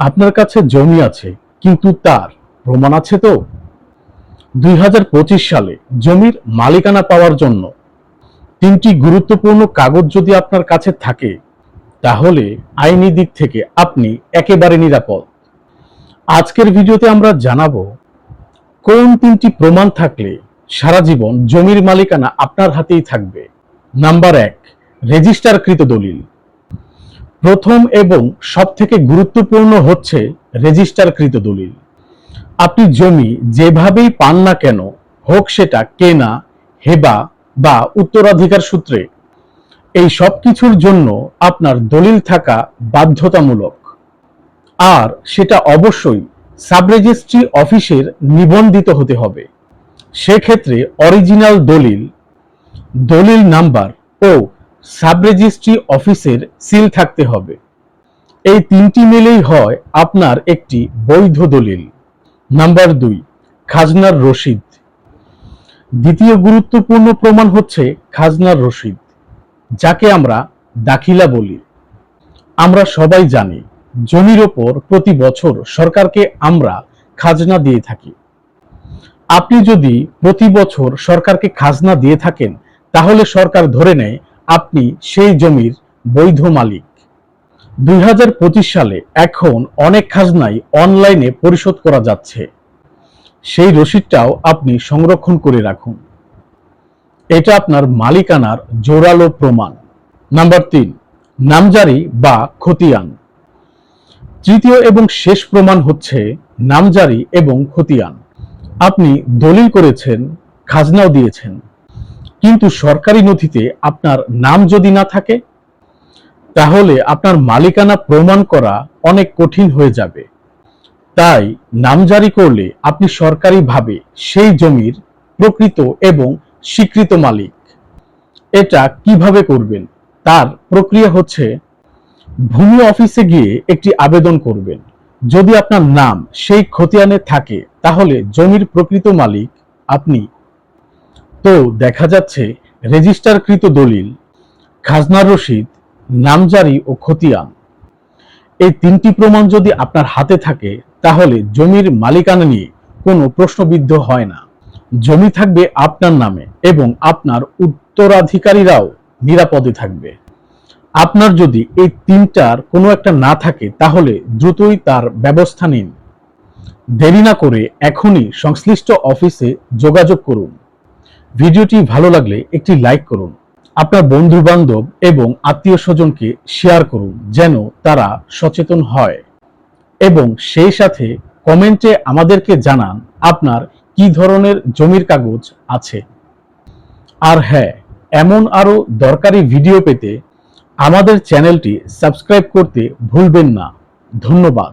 আপনার কাছে জমি আছে, কিন্তু তার প্রমাণ আছে তো? দুই হাজার পঁচিশ সালে জমির মালিকানা পাওয়ার জন্য তিনটি গুরুত্বপূর্ণ কাগজ যদি আপনার কাছে থাকে, তাহলে আইনি দিক থেকে আপনি একেবারে নিরাপদ। আজকের ভিডিওতে আমরা জানাব কোন তিনটি প্রমাণ থাকলে সারা জীবন জমির মালিকানা আপনার হাতেই থাকবে। নাম্বার এক, রেজিস্টারকৃত দলিল। প্রথম এবং সব থেকে গুরুত্বপূর্ণ হচ্ছে রেজিস্টারকৃত দলিল। আপনি জমি যেভাবেই পান না কেন, হোক সেটা কেনা, হেবা বা উত্তরাধিকার সূত্রে, এই সব কিছুর জন্য আপনার দলিল থাকা বাধ্যতামূলক। আর সেটা অবশ্যই সাব রেজিস্ট্রি অফিসের নিবন্ধিত হতে হবে। সেক্ষেত্রে অরিজিনাল দলিল দলিল নাম্বার ও সাব রেজিস্ট্রি অফিসের সিল থাকতে হবে। এই তিনটি মিলেই হয় আপনার একটি বৈধ দলিল। নাম্বার দুই, খাজনার রসিদ। দ্বিতীয় গুরুত্বপূর্ণ প্রমাণ হচ্ছে খাজনার রসিদ, যাকে আমরা দাখিলা বলি। আমরা সবাই জানি, জমির ওপর প্রতি বছর সরকারকে আমরা খাজনা দিয়ে থাকি। আপনি যদি প্রতি বছর সরকারকে খাজনা দিয়ে থাকেন, তাহলে সরকার ধরে নেয় আপনি সেই জমির বৈধ মালিক। দুই হাজার পঁচিশ সালে এখন অনেক খাজনাই অনলাইনে পরিশোধ করা যাচ্ছে। সেই রসিদটাও আপনি সংরক্ষণ করে রাখুন। এটা আপনার মালিকানার জোরালো প্রমাণ। নাম্বার তিন, নামজারি বা খতিয়ান। তৃতীয় এবং শেষ প্রমাণ হচ্ছে নামজারি এবং খতিয়ান। আপনি দলিল করেছেন, খাজনাও দিয়েছেন। কিন্তু সরকারি নথিতে আপনার নাম যদি না থাকে, তাহলে আপনার মালিকানা প্রমাণ করা অনেক কঠিন হয়ে যাবে। তাই নাম জারি করলে আপনি সরকারিভাবে সেই জমির প্রকৃত এবং স্বীকৃত মালিক। এটা কীভাবে করবেন? তার প্রক্রিয়া হচ্ছে, ভূমি অফিসে গিয়ে একটি আবেদন করবেন। যদি আপনার নাম সেই খতিয়ানে থাকে, তাহলে জমির প্রকৃত মালিক আপনি তো দেখা যাচ্ছে রেজিস্টারকৃত দলিল খাজনার রসিদ নামজারি ও খতিয়ান। এই তিনটি প্রমাণ যদি আপনার হাতে থাকে, তাহলে জমির মালিকানা নিয়ে কোনো প্রশ্নবিদ্ধ হয় না। জমি থাকবে আপনার নামে এবং আপনার উত্তরাধিকারীরাও নিরাপদে থাকবে। আপনার যদি এই তিনটার কোনো একটা না থাকে, তাহলে দ্রুতই তার ব্যবস্থা নিন। দেরি না করে এখনই সংশ্লিষ্ট অফিসে যোগাযোগ করুন। ভিডিওটি ভালো লাগলে একটি লাইক করুন, আপনার বন্ধু বান্ধব এবং আত্মীয় স্বজনকে শেয়ার করুন যেন তারা সচেতন হয়। এবং সেই সাথে কমেন্টে আমাদেরকে জানান আপনার কি ধরনের জমির কাগজ আছে। আর হ্যাঁ এমন আরও দরকারি ভিডিও পেতে আমাদের চ্যানেলটি সাবস্ক্রাইব করতে ভুলবেন না। ধন্যবাদ।